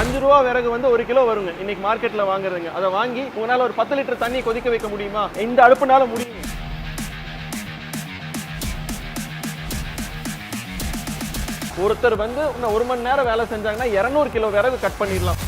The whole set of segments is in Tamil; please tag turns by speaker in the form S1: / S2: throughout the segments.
S1: அஞ்சு ரூபா விறகு வந்து ஒரு கிலோ வருங்க. இன்னைக்கு மார்க்கெட்ல வாங்குறதுங்க. அதை வாங்கி உங்களால ஒரு பத்து லிட்டர் தண்ணி கொதிக்க வைக்க முடியுமா? இந்த அடுப்புனால முடியும். ஒருத்தர் வந்து இன்னும் ஒரு மணி நேரம் வேலை செஞ்சாங்கன்னா இரநூறு கிலோ விறகு கட் பண்ணிடலாம்.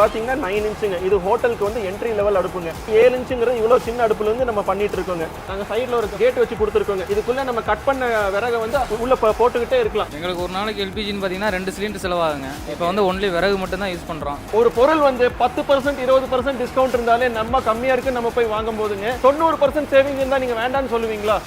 S1: இது பாத்தீங்கன்னா நைன் இன்ச்சுங்க இது ஹோட்டலுக்கு வந்து என்ட்ரி லெவல் அடுப்புங்க. ஏழு இன்ச்சுங்கிறது இவ்வளவு சின்ன அடுப்புல இருந்து நம்ம பண்ணிட்டு இருக்கோங்க. நாங்க சைடுல ஒரு கேட் வச்சு கொடுத்துருக்கோங்க. இதுக்குள்ள நம்ம கட் பண்ண விறக வந்து உள்ள போட்டுக்கிட்டே இருக்கலாம்.
S2: எங்களுக்கு ஒரு நாளைக்கு எல்பிஜின்னு பார்த்தீங்கன்னா ரெண்டு சிலிண்டர் செலவாகுங்க. இப்போ வந்து ஒன்லி விறகு மட்டும் தான் யூஸ் பண்ணுறோம்
S1: ஒரு பொருள் வந்து பத்து பர்சன்ட் இருபது பர்சன்ட் டிஸ்கவுண்ட் இருந்தாலே நம்ம கம்மியா இருக்கு நம்ம போய் வாங்கும் போதுங்க தொண்ணூறு பர்சன்ட் சேவிங் இருந்தா நீங்க வேண்டாம்னு சொல்லுவீங்களா?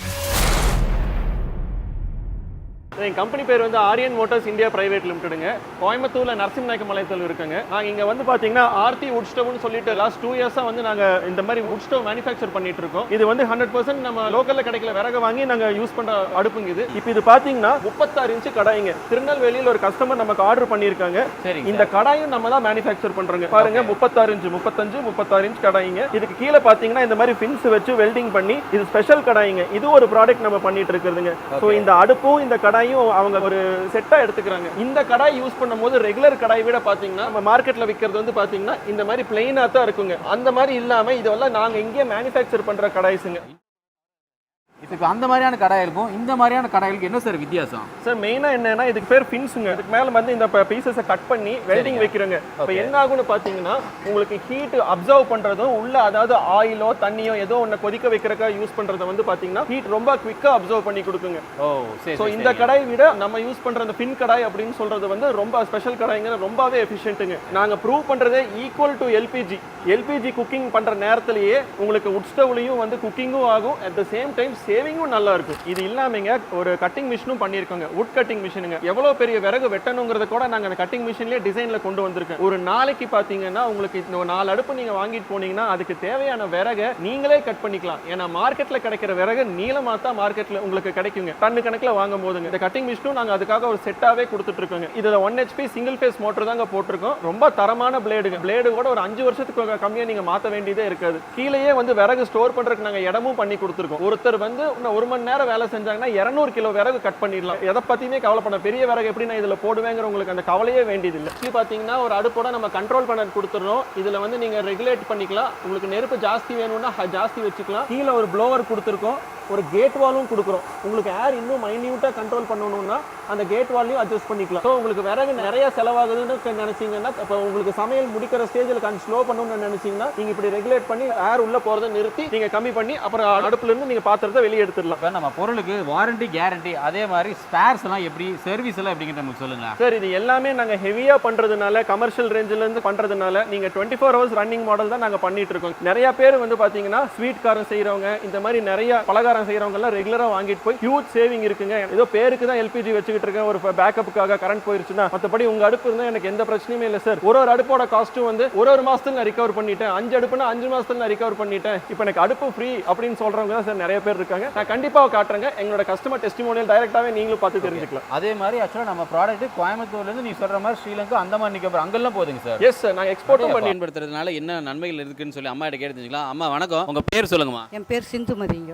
S1: என் கம்பெனி பேர் வந்து ஆரியன் மோட்டார்ஸ் இந்தியா பிரைவேட் லிமிடெடுங்க கோயம்புத்தூர்ல நரசிம்மநாயக்க மலையத்தில் இருக்குங்க. நாங்க இங்க வந்து பாத்தீங்கன்னா ஆர்த்தி வுட் ஸ்டவ்னு சொல்லிட்டு லாஸ்ட் டூ இயர்ஸா வந்து நாங்க இந்த மாதிரி வுட் ஸ்டவ் மேனுஃபேக்சர் பண்ணிட்டு இருக்கோம். இது வந்து ஹண்ட்ரட் பர்சன்ட் நம்ம லோக்கல்ல கிடைக்கல. விறக வாங்கி நாங்க யூஸ் பண்ற அடுப்புங்க இது. இப்போ இது பாத்தீங்கன்னா முப்பத்தாறு இன்ச்சு கடாய்ங்க. திருநெல்வேலியில் ஒரு கஸ்டமர் நமக்கு ஆர்டர் பண்ணியிருக்காங்க.
S2: சரிங்க
S1: இந்த கடாயும் நம்ம தான் மேனுஃபேக்சர் பண்றோங்க. பாருங்க முப்பத்தாறு இன்ச்சு முப்பத்தஞ்சு முப்பத்தாறு இன்ச் கடாயிங்க. இதுக்கு கீழே பாத்தீங்கன்னா இந்த மாதிரி ஃபின்ஸ் வச்சு வெல்டிங் பண்ணி இது ஸ்பெஷல் கடாயிங்க. இது ஒரு ப்ராடக்ட் நம்ம பண்ணிட்டு இருக்கிறதுங்க. ஸோ இந்த அடுப்பும் இந்த கடாயும் அவங்க ஒரு செட்டா எடுத்துக்கிறாங்க. இந்த கடாய் யூஸ் பண்ணும்போது ரெகுலர் கடாய் விட பாத்தீங்கன்னா நம்ம மார்க்கெட்ல விற்கிறது வந்து பாத்தீங்கன்னா இந்த மாதிரி பிளெயினா தான் இருக்குங்க. அந்த மாதிரி இல்லாம இதெல்லாம் நாங்க இங்கே மேனுஃபேக்சர் பண்ற கடாய்ஸுங்க.
S3: இப்போ அந்த மாதிரியான கடாய்களுக்கும் இந்த மாதிரியான கடாய்களுக்கு என்ன சார் வித்தியாசம்?
S1: சார் மெயினா என்னன்னா இதுக்கு பேர் ஃபின்ஸுங்க இதுக்கு மேல வந்து இந்த பீசஸை கட் பண்ணி வெல்டிங் வைக்கிறோங்க. இப்போ என்ன ஆகும்னு பாத்தீங்கன்னா உங்களுக்கு ஹீட் அப்சர்வ் பண்றதும் உள்ள அதாவது ஆயிலோ தண்ணியோ ஏதோ ஒண்ணு கொதிக்க வைக்கிறக்க யூஸ் பண்றத வந்து பாத்தீங்கன்னா ஹீட் ரொம்ப குவிக்கா அப்சர்வ் பண்ணி கொடுக்குங்க.
S3: ஓ சரி
S1: ஸோ இந்த கடாய் விட நம்ம யூஸ் பண்ற அந்த ஃபின் கடாய் அப்படின்னு சொல்றது வந்து ரொம்ப ஸ்பெஷல் கடாய்ங்க ரொம்பவே எஃபிஷியன்ட்டுங்க நாங்க ப்ரூவ் பண்றதே equal to LPG LPG cooking பண்ற நேரத்திலேயே உங்களுக்கு உட் ஸ்டவ்லையும் வந்து குக்கிங்கும் ஆகும். அட் த சேம் டைம் சேவிங்கும் நல்லா இருக்கும் இது இல்லாமங்க ஒரு கட்டிங் மிஷினும் பண்ணியிருக்கோங்க. உட் கட்டிங் மிஷினுங்க எவ்வளவு பெரிய விறகு வெட்டணுங்கிறத கூட நாங்கள் அந்த கட்டிங் மிஷின்லேயே டிசைனில் கொண்டு வந்திருக்கோம் ஒரு நாளைக்கு பார்த்தீங்கன்னா உங்களுக்கு இந்த ஒரு நாலு அடுப்பு நீங்க வாங்கிட்டு போனீங்கன்னா அதுக்கு தேவையான விறகை நீங்களே கட் பண்ணிக்கலாம். ஏன்னா மார்க்கெட்டில் கிடைக்கிற விறகு நீளமாக தான் மார்க்கெட்டில் உங்களுக்கு கிடைக்குங்க. டன்னு கணக்கில் வாங்கும் போதுங்க இந்த கட்டிங் மிஷினும் நாங்கள் அதுக்காக ஒரு செட்டாவே கொடுத்துட்டு இருக்கோங்க இதுல one HP single phase motor தாங்க போட்டிருக்கோம். ரொம்ப தரமான பிளேடுங்க பிளேடு கூட ஒரு அஞ்சு வருஷத்துக்கு கம்மியாக நீங்க மாற்ற வேண்டியதே இருக்காது. கீழேயே வந்து விறகு ஸ்டோர் பண்ணுறதுக்கு நாங்க இடமும் பண்ணி கொடுத்துருக்கோம். ஒருத்தர் வந்து இன்னும் ஒரு மணி நேரம் வேலை செஞ்சாங்கன்னா இரநூறு கிலோ விறகு கட் பண்ணிடலாம். எதை பத்தியுமே பண்ண பெரிய விறகு எப்படி நான் இதுல போடுவேங்கிற உங்களுக்கு அந்த கவலையே வேண்டியதில்லை. இப்படி பாத்தீங்கன்னா ஒரு அடுப்போட நம்ம கண்ட்ரோல் பண்ண கொடுத்துருவோம் இதுல வந்து நீங்க ரெகுலேட் பண்ணிக்கலாம். உங்களுக்கு நெருப்பு ஜாஸ்தி வேணும்னா ஜாஸ்தி வச்சுக்கலாம். கீழே ஒரு ப்ளோவர் கொடுத்துருக்கோம். ஒரு கேட் வாலும் கொடுக்குறோம். உங்களுக்கு ஏர் இன்னும் மைன்யூட்டா கண்ட்ரோல் பண்ணணும்னா அந்த கேட் வாலையும் அட்ஜஸ்ட் பண்ணிக்கலாம். ஸோ உங்களுக்கு விறகு நிறைய செலவாகுதுன்னு நினைச்சீங்கன்னா இப்போ உங்களுக்கு சமையல் முடிக்கிற ஸ்டேஜில் கண் ஸ்லோ பண்ணணும்னு நினைச்சீங்கன்னா நீங்க இப்படி ரெகுலேட் பண்ணி ஏர் உள்ள போறதை நிறுத்தி நீங்க கம்மி பண்ணி அப்புறம் அடுப்புல இருந்து நீங்க பாத்திரத்தை வெளியே எடுத்துடலாம்.
S3: இப்போ நம்ம பொருளுக்கு வாரண்டி கேரண்டி அதே மாதிரி ஸ்பேர்ஸ் எல்லாம் எப்படி சர்வீஸ் எல்லாம் எப்படிங்கிற நமக்கு சொல்லுங்க
S1: சார் இது எல்லாமே நாங்க ஹெவியா பண்றதுனால கமர்ஷியல் ரேஞ்சில இருந்து பண்றதுனால நீங்க twenty four hours running model தான் நாங்க பண்ணிட்டு இருக்கோம். நிறைய பேர் வந்து பாத்தீங்கன்னா ஸ்வீட் காரம் செய்றவங்க இந்த மாதிரி நிறைய பலகாரம் செய்றவங்க எல்லாம் ரெகுலரா வாங்கிட்டு போய் ஹியூஜ் சேவிங் இருக்குங்க. ஏதோ பேருக்கு தான் எல்பிஜி வச்சுக்கிட்டு இருக்கேன். ஒரு பேக்கப்புக்காக கரண்ட் போயிருச்சுன்னா மத்தபடி உங்க அடுப்பு இருந்தா எனக்கு எந்த பிரச்சனையுமே இல்லை சார் ஒரு ஒரு அடுப்போட காஸ்ட்டும் வந்து ஒரு ஒரு மாசத்துல நான் ரிகவர் பண்ணிட்டேன். அஞ்சு அடுப்புனா அஞ்சு மாசத்துல நான் ரிகவர் பண்ணிட்டேன். இப்போ எனக்கு அடுப்பு ஃப்ரீ அப்படின்னு சொல்றவங்க தான் சார் நிறைய பேர் இருக்காங்க. நான் கண்டிப்பா காட்டுறேங்க. எங்களோட கஸ்டமர் டெஸ்டிமோனியல் டைரக்டாவே நீங்களும் பார்த்து தெரிஞ்சுக்கலாம்.
S3: அதே மாதிரி ஆக்சுவலாக நம்ம ப்ராடக்ட் கோயம்புத்தூர்லேருந்து நீ சொல்ற மாதிரி ஸ்ரீலங்கா அந்த மாதிரி நிற்க அங்கெல்லாம் போகுதுங்க சார்
S1: எஸ் சார் நாங்க எக்ஸ்போர்ட்டும் பண்ணி
S4: பயன்படுத்துறதுனால என்ன நன்மைகள் இருக்குன்னு சொல்லி அம்மா கிட்ட கேட்டு தெரிஞ்சுக்கலாம். அம்மா வணக்கம். உங்க பேர் சொல்லுங்கம்மா.
S5: என் பேர் சிந்துமதிங்க.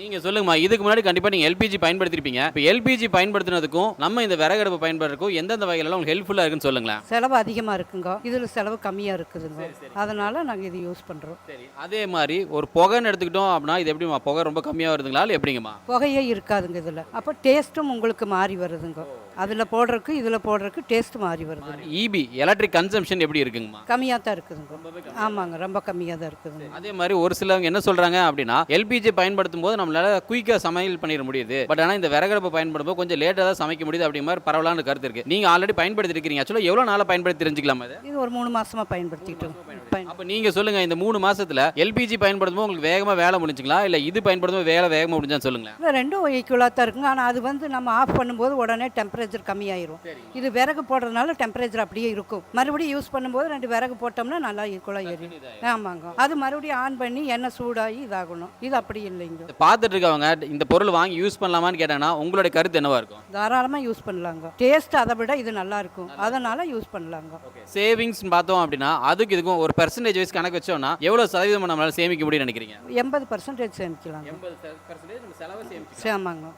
S4: ஓகே நீங்க சொல்லுங்கம்மா இதுக்கு முன்னாடி கண்டிப்பா நீங்க எல்பிஜி பயன்படுத்திருப்பீங்க. இப்போ எல்பிஜி பயன்படுத்தினதுக்கும் நம்ம இந்த விறகடுப்பு பயன்படுறதுக்கும் எந்தெந்த வகையில உங்களுக்கு ஹெல்ப்ஃபுல்லா இருக்குன்னு சொல்லுங்களேன்.
S5: செலவு அதிகமாக இருக்குங்க. இதில் செலவு கம்மியாக இருக்குதுங்க. அதனால நாங்கள் இது யூஸ் பண்ணுறோம்
S4: சரி அதே மாதிரி ஒரு புகைன்னு எடுத்துக்கிட்டோம் அப்படின்னா இது எப்படிம்மா புகை ரொம்ப கம்மியா வருதுங்களா இல்லை எப்படிங்கம்மா?
S5: புகையே இருக்காதுங்க இதில். அப்போ டேஸ்ட்டும் உங்களுக்கு மாறி வருதுங்க. அதில் போடுறதுக்கு இதில் போடுறதுக்கு டேஸ்ட் மாறி வருது.
S4: இபி எலக்ட்ரிக் கன்சம்ஷன் எப்படி இருக்குங்கம்மா?
S5: கம்மியாக தான் இருக்குதுங்க. ஆமாங்க ரொம்ப கம்மியாக தான் இருக்குதுங்க.
S4: அதே மாதிரி ஒரு சிலவங்க என்ன சொல்றாங்க அப்படின்னா எல்பிஜி பயன்படுத்தும் போது நம்மளால குயிக்கா சமையல் பண்ணிட முடியுது. பட் ஆனா இந்த விறகடுப்பு பயன்படுத்தும் போது கொஞ்சம் லேட்டா தான் சமைக்க முடியுது அப்படிங்கிற மாதிரி பரவலான கருத்து இருக்கு. நீங்க ஆல்ரெடி பயன்படுத்தி இருக்கீங்க ஆக்சுவலாக எவ்வளவு நாளா பயன்படுத்தி தெரிஞ்சுக்கலாமா இது?
S5: ஒரு மூணு மாசமா பயன்படுத்திட்டோம். பயன்
S4: அப்ப நீங்க சொல்லுங்க இந்த மூணு மாசத்துல எல்பிஜி பயன்படுத்தும் உங்களுக்கு வேகமா வேலை முடிஞ்சுங்களா? இல்ல இது பயன்படுத்தும் வேலை வேகமா முடிஞ்சான்னு சொல்லுங்களேன்.
S5: இது ரெண்டும் ஈக்குவலாக தான் இருக்குங்க. ஆனால் அது வந்து நம்ம ஆஃப் பண்ணும்போது உடனே டெம்பரேச்சர் கம்மியாயிரும். இது விறகு போடுறதுனால டெம்பரேச்சர் அப்படியே இருக்கும். மறுபடியும் யூஸ் பண்ணும்போது ரெண்டு விறகு போட்டோம்னா நல்லா ஈக்குவலாக எரியும் ஆமாங்க. அது மறுபடியும் ஆன் பண்ணி எண்ணெய் சூடாகி இதாகணும். இது அப்படி இல்லைங்க.
S4: பார்த்துட்டு இருக்கவங்க இந்த பொருள் வாங்கி யூஸ் பண்ணலாமான்னு கேட்டாங்கன்னா உங்களுடைய கருத்து என்னவா இருக்கும்?
S5: தாராளமாக யூஸ் பண்ணலாங்க. டேஸ்ட் அதை விட இது நல்லா இருக்கும். அதனால யூஸ் பண்ணலாங்க.
S4: சேவிங்ஸ் பார்த்தோம் அப்படின்னா அதுக்கு இதுக்கும் ஒரு பெர்சன்டேஜ் வைஸ் கணக்கு வச்சோம்னா எவ்வளவு சதவீதம் நம்மளால சேமிக்க முடியும்னு நினைக்கிறீங்க?
S5: எண்பது பர்சன்டேஜ் சேமிக்கலாங்க
S4: எண்பது பர்சன்டேஜ் நம்ம செலவை சேமிக்கலாம்.
S5: ஆமாங்க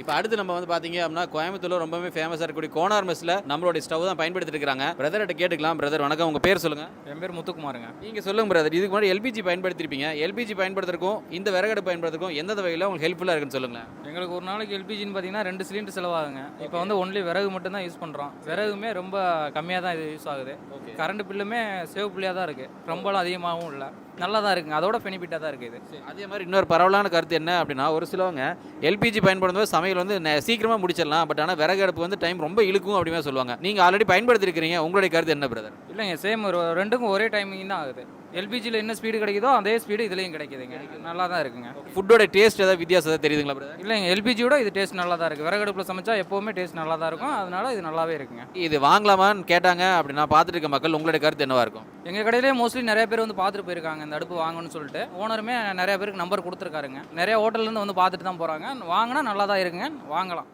S4: இப்போ அடுத்து நம்ம வந்து பாத்தீங்க அப்படின்னா கோயம்புத்தூர்ல ரொம்பவே ஃபேமஸாக இருக்கக்கூடிய கோனார் மெஸ்ல நம்மளுடைய ஸ்டவ் தான் பயன்படுத்திட்டு இருக்காங்க. பிரதர்கிட்ட கேட்டுக்கலாம் பிரதர் வணக்கம். உங்க பேர் சொல்லுங்க.
S2: என் பேர் முத்துக்குமாருங்க.
S4: நீங்க சொல்லுங்க பிரதர் இதுக்கு முன்னாடி எல்பிஜி பயன்படுத்திருப்பீங்க. எல்பிஜி பயன்படுத்துறதுக்கும் இந்த விறகடுப்பு பயன்படுத்துறதுக்கும் எந்தெந்த வகையில் உங்களுக்கு ஹெல்ப்ஃபுல்லாக இருக்குன்னு சொல்லுங்களேன்.
S2: எங்களுக்கு ஒரு நாளைக்கு எல்பிஜின்னு பார்த்தீங்கன்னா ரெண்டு சிலிண்டர் செலவாகுங்க. இப்போ வந்து ஒன்லி விறகு மட்டும் தான் யூஸ் பண்ணுறோம் விறகுமே ரொம்ப கம்மியாக தான் இது யூஸ் ஆகுது. கரண்ட் பில்லுமே சேவ் புள்ளியாக தான் இருக்குது ரொம்பலாம் அதிகமாகவும் இல்லை. நல்லா தான் இருக்குங்க. அதோட பெனிஃபிட்டாக தான் இருக்குது இது.
S4: அதே மாதிரி இன்னொரு பரவலான கருத்து என்ன அப்படின்னா ஒரு சிலவங்க எல்பிஜி பயன்படுத்தும் போது சமையல் வந்து நெ- சீக்கிரமா முடிச்சிடலாம் பட் ஆனால் விறகு அடுப்பு வந்து டைம் ரொம்ப இழுக்கும் அப்படிமே சொல்லுவாங்க. நீங்க ஆல்ரெடி பயன்படுத்திருக்கிறீங்க உங்களுடைய கருத்து என்ன பிரதர்
S2: இல்லைங்க சேம் ஒரு ரெண்டுக்கும் ஒரே டைமிங் தான் ஆகுது. எல்பிஜியில் என்ன ஸ்பீடு கிடைக்குதோ அதே ஸ்பீடு இதுலேயும் கிடைக்குதுங்க. நல்லா தான் இருக்குங்க.
S4: ஃபுட்டோட டேஸ்ட் ஏதாவது வித்தியாசம் ஏதாவது தெரியுதுங்களா பிரதர்
S2: இல்லைங்க எல்பிஜியோட இது டேஸ்ட் நல்லா தான் இருக்குது விறகடுப்பில் சமைச்சா எப்போவுமே டேஸ்ட் நல்லா தான் இருக்கும். அதனால இது நல்லாவே இருக்குங்க.
S4: இது வாங்கலாமான்னு கேட்டாங்க அப்படின்னா பார்த்துட்டு இருக்க மக்கள் உங்களுடைய கருத்து என்னவா இருக்கும்?
S2: எங்கள் கடையிலே மோஸ்ட்லி நிறைய பேர் வந்து பார்த்துட்டு போயிருக்காங்க இந்த அடுப்பு வாங்கணும்னு சொல்லிட்டு. ஓனருமே நிறைய பேருக்கு நம்பர் கொடுத்துருக்காருங்க. நிறைய ஹோட்டல்லேருந்து வந்து பார்த்துட்டு தான் போகிறாங்க வாங்கினா நல்லா தான் இருக்குங்க. வாங்கலாம்.